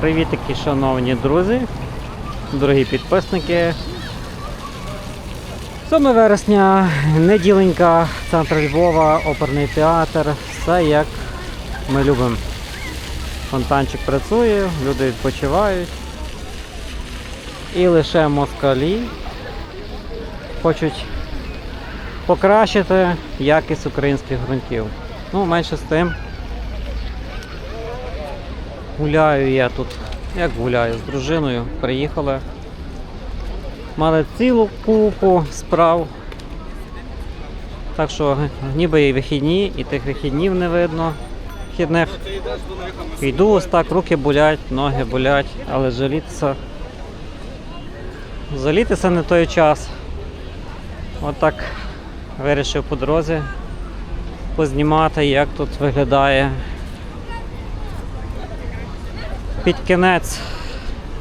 Привітики, шановні друзі, дорогі підписники. 7 вересня, неділенька, центр Львова, оперний театр. Все як ми любимо. Фонтанчик працює, люди відпочивають. І лише москалі хочуть покращити якість українських ґрунтів. Ну, менше з тим. Гуляю я тут. Як гуляю? З дружиною. Приїхали. Мали цілу купу справ. Так що ніби і вихідні, і тих вихіднів не видно. Вхідних. Йду ось так, руки болять, ноги болять, але жалітися. Жалітися не той час. Отак вирішив по дорозі познімати, як тут виглядає під кінець,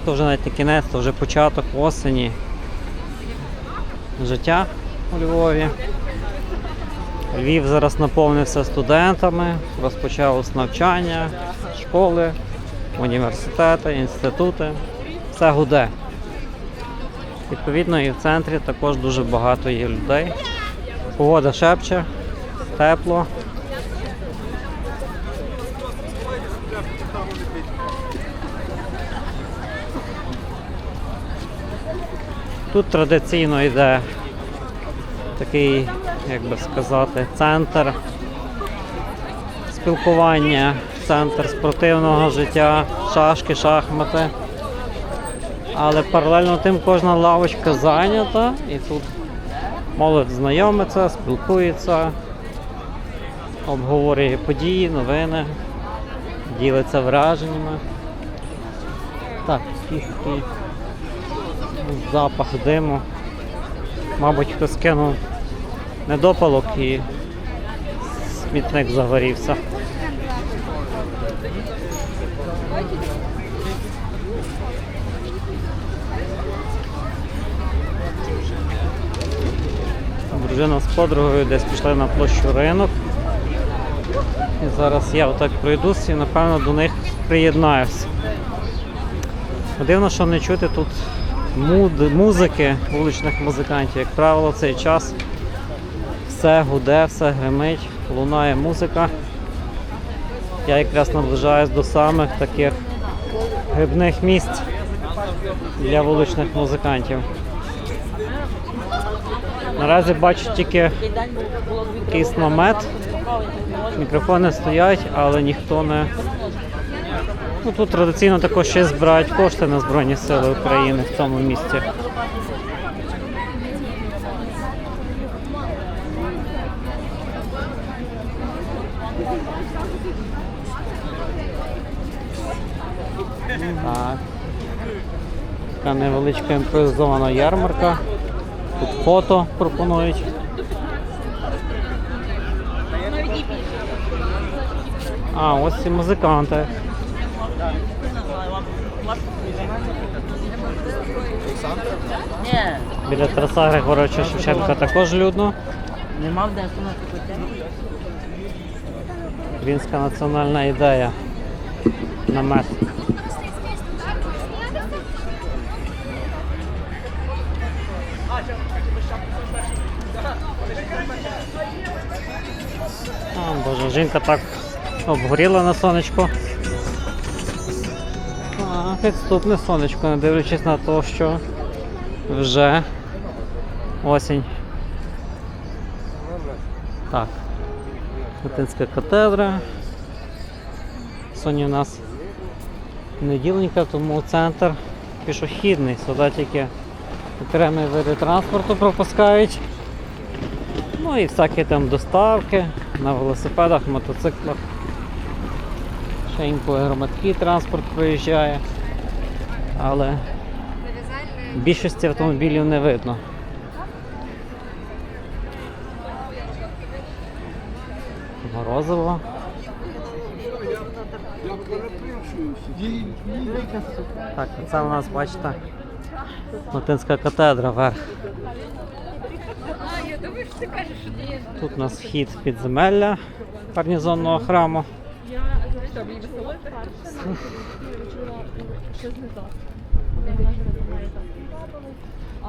то вже навіть не кінець, то вже початок осені життя у Львові. Львів зараз наповнився студентами, розпочалось навчання, школи, університети, інститути. Все гуде. Відповідно, і в центрі також дуже багато є людей. Погода шепче, тепло. Тут традиційно йде такий, як би сказати, центр спілкування, центр спортивного життя, шашки, шахмати. Але паралельно тим кожна лавочка зайнята і тут молодь знайомиться, спілкується, обговорює події, новини, ділиться враженнями. Так, такий запах диму. Мабуть, хтось кинув недопалок і смітник загорівся. Дружина з подругою десь пішли на площу ринок. І зараз я отак пройдусь і напевно до них приєднаюсь. Дивно, що не чути тут музики вуличних музикантів. Як правило, цей час все гуде, все гримить, лунає музика. Я якраз наближаюсь до самих таких грибних місць для вуличних музикантів. Наразі бачу тільки якийсь намет. Мікрофони стоять, але ніхто не. Ну, тут традиційно також ще збирають кошти на Збройні Сили України в цьому місті. Так. Така невеличка імпровізована ярмарка. Тут фото пропонують. А, ось і музиканти. Біля Тараса Григоровича Шевченка також людно. нема на. Українська національна ідея. Намет. А, Боже, жінка так обгоріла на сонечку. Підступне сонечко, не дивлячись на те, що вже осінь. Так. Латинська катедра. Сьогодні у нас неділенька, тому центр пішохідний. Сюди тільки окремі види транспорту пропускають. Ну і всякі там доставки на велосипедах, мотоциклах. Ще інколи громадський транспорт проїжджає. Але більшості автомобілів не видно. Морозиво. Так, це у нас, бачите, Латинська катедра верх. Тут у нас вхід підземелля гарнізонного храму. Щось не так. Не вона ж не знає так. А,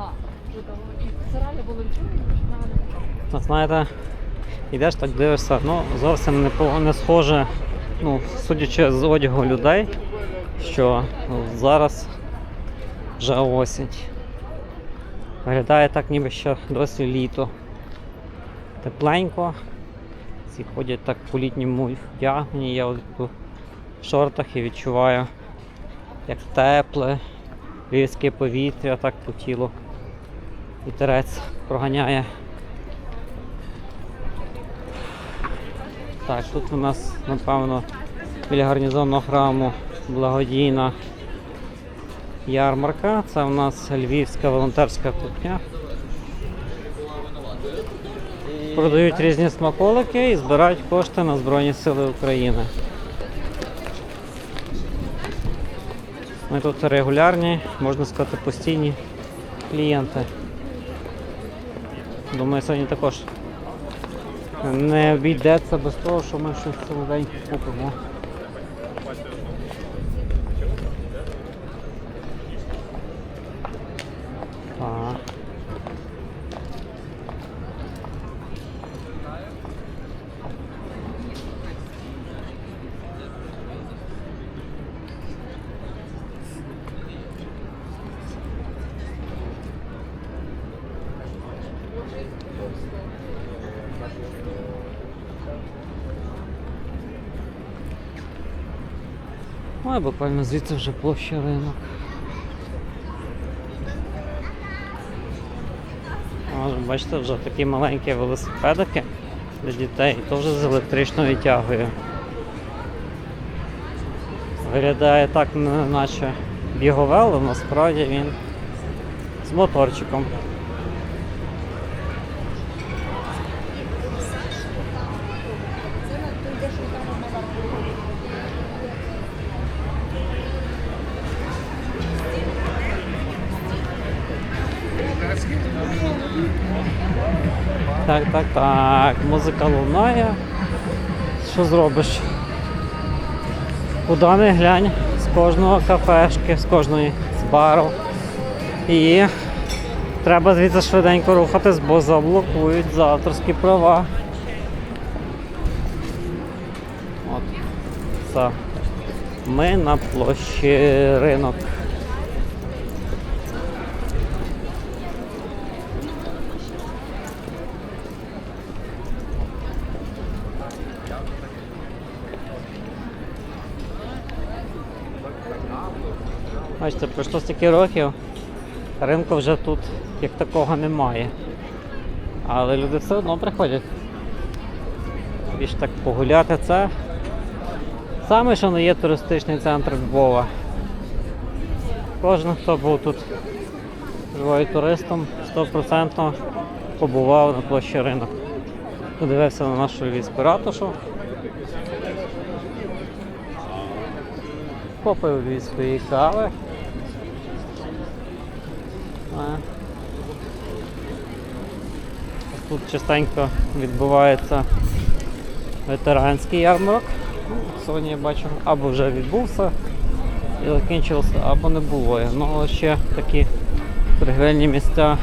ви там, і реально було. Ну, знаєте, йдеш так дивишся, ну зовсім не, по- не схоже, ну, судячи з одягу людей, що зараз вже осінь. Виглядає так, ніби ще досі літо. Тепленько. Всі ходять так по літньому вдягнені. Я от тут в шортах і відчуваю, як тепле, різке повітря так по тілу. Вітерець проганяє. Так, тут у нас, напевно, біля гарнізонного храму благодійна ярмарка. Це у нас львівська волонтерська кухня. Продають різні смаколики і збирають кошти на Збройні Сили України. Ми тут регулярні, можна сказати, постійні клієнти. Думаю, сьогодні також не обійдеться без того, що ми щось цілий день купимо. Так. Ой, буквально звідси вже площа ринок. Може, бачите, вже такі маленькі велосипедики для дітей, вже з електричною тягою. Виглядає так, наче біговел, але насправді він з моторчиком. Так, так, так. Музика лунає. Що зробиш? Куди не глянь з кожного кафешки, з кожної з бару. І треба звідси швиденько рухатись, бо заблокують за авторські права. От. Це. Ми на площі ринок. Бачите, пройшло стільки років, ринку вже тут як такого немає. Але люди все одно приходять. Більш так погуляти це. Саме, що не є туристичний центр Львова. Кожен, хто був тут живою туристом, 100% побував на площі ринок. Подивився на нашу львівську ратушу. Попив львівської кави. Тут частенько відбувається ветеранський ярмарок. Сьогодні я бачу, або вже відбувся і закінчився, або не було. Ну, але ще такі торгівельні місця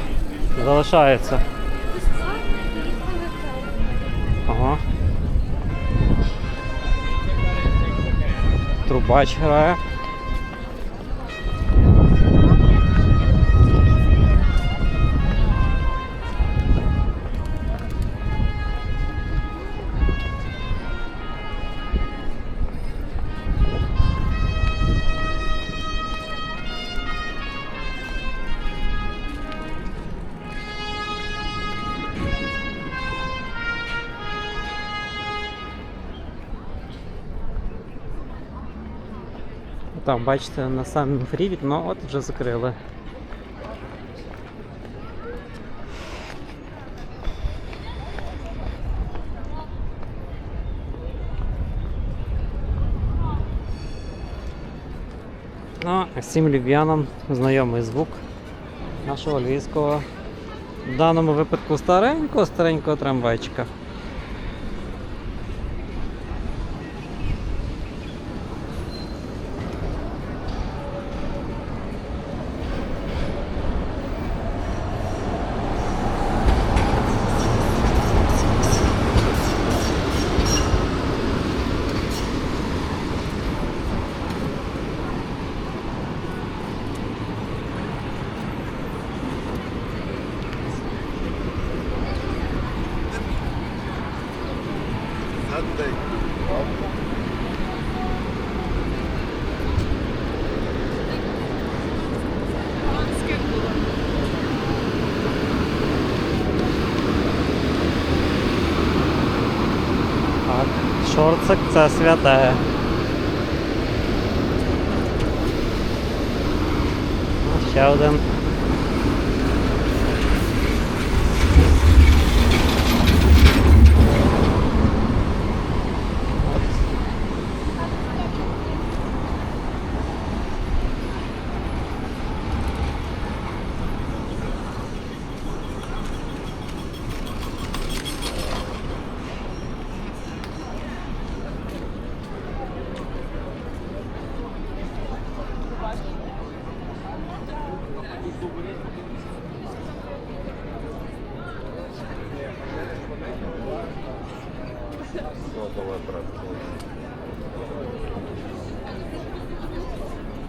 залишаються. Ага. Трубач грає. Там, бачите, на самому фрі вікно от вже закрили. Ну, всім львів'янам знайомий звук нашого львівського, в даному випадку старенького, старенького трамвайчика. Цуцик це святе. Ще один.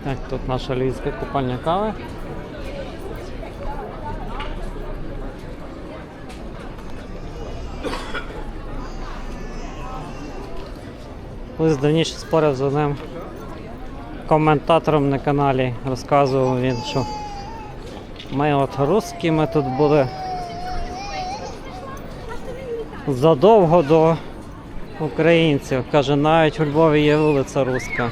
Так, тут наша львівська купальня кави. Колись давніше спорив з одним коментатором на каналі, розказував він, що ми от русські, тут були задовго до українців. Каже, навіть у Львові є вулиця Руська.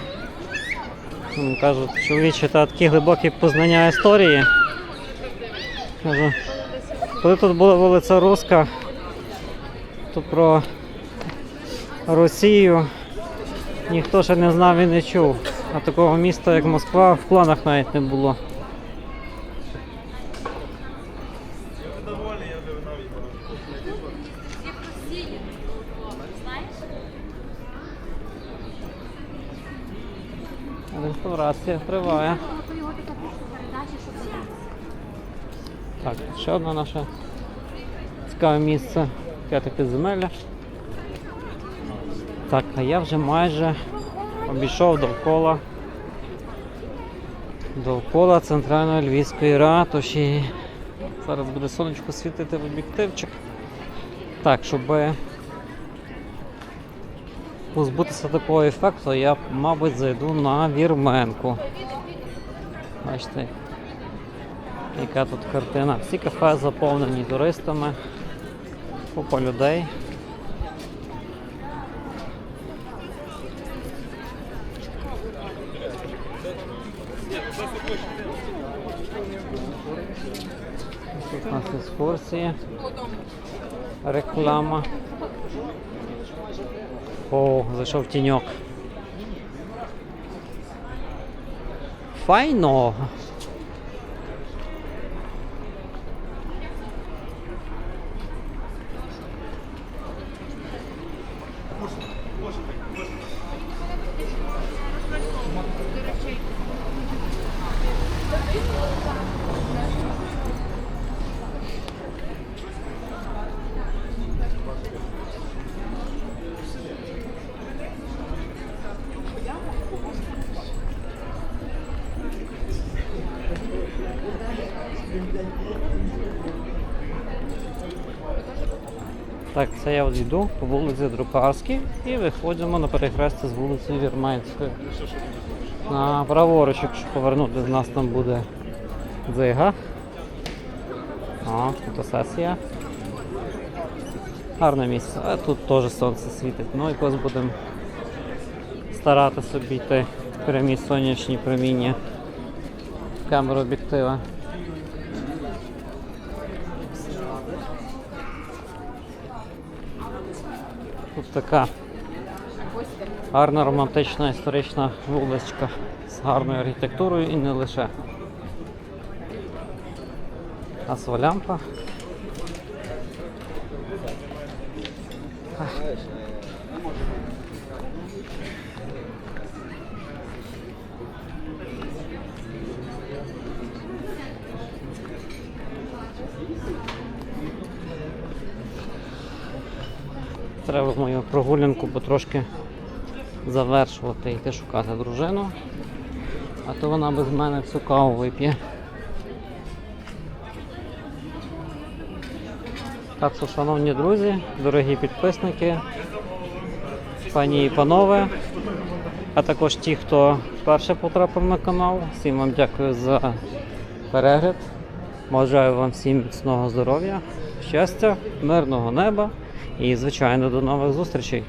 Кажуть, чоловіче, та такі глибокі познання історії. Кажу, коли тут була вулиця Руска, то про Росію ніхто ще не знав і не чув. А такого міста, як Москва, в планах навіть не було. Реставрація триває. Так, ще одне наше цікаве місце. Яке таке земелля. Так, а я вже майже обійшов довкола довкола центральної львівської ратуші. Зараз буде сонечко світити в об'єктивчик. Так, щоб позбутися такого ефекту, я, мабуть, зайду на вірменку. Бачите, яка тут картина. Всі кафе заповнені туристами, купа людей. Тут у нас екскурсії, реклама. О, зайшов тіньок. Файно. Так, це я йду по вулиці Друкарській і виходимо на перехрестя з вулиці Вірменської. На праворуч, якщо повернути, з нас там буде дзига. О, фотосесія. Гарне місце. А тут теж сонце світить. Ну якось будемо старатися обійти прямі сонячні проміння камеру об'єктива. Тут така гарна романтична історична вуличка з гарною архітектурою і не лише. Асвалямпа. Треба мою прогулянку потрошки завершувати і йти шукати дружину. А то вона без мене всю каву вип'є. Так що, шановні друзі, дорогі підписники, пані і панове, а також ті, хто вперше потрапив на канал, всім вам дякую за перегляд. Бажаю вам всім міцного здоров'я, щастя, мирного неба і, звичайно, до нових зустрічей.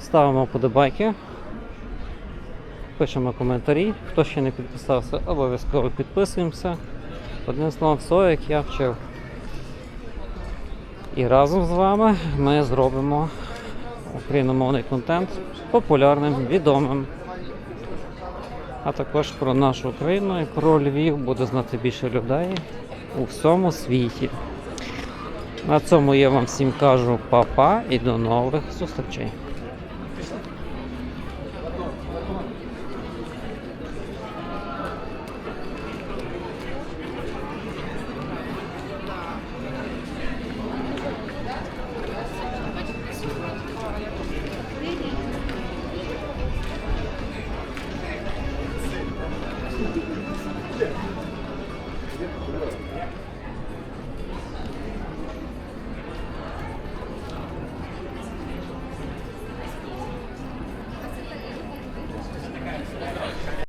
ставимо подобайки, пишемо коментарі. Хто ще не підписався, обов'язково підписуємося. Одним словом, все, як я вчив. І разом з вами ми зробимо україномовний контент популярним, відомим. А також про нашу Україну і про Львів буде знати більше людей у всьому світі. На цьому я вам всім кажу па-па і до нових зустрічей.